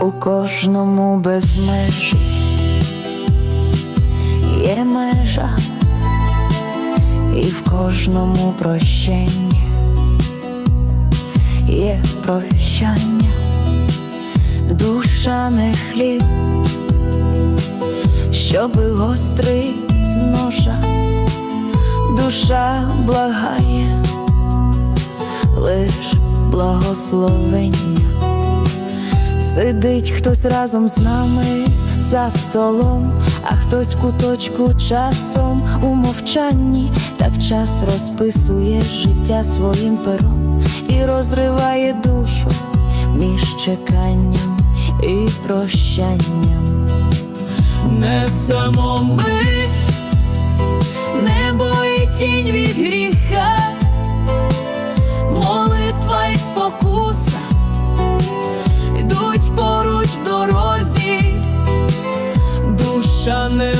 у кожному без межі є межа, і в кожному прощенні є прощання, душа не хліб, щоби гострить ножа, душа благає, лиш благословення. Сидить хтось разом з нами за столом, а хтось в куточку часом у мовчанні, так час розписує життя своїм пером і розриває душу між чеканням і прощанням. Несемо ми небо і тінь від гріха, душа не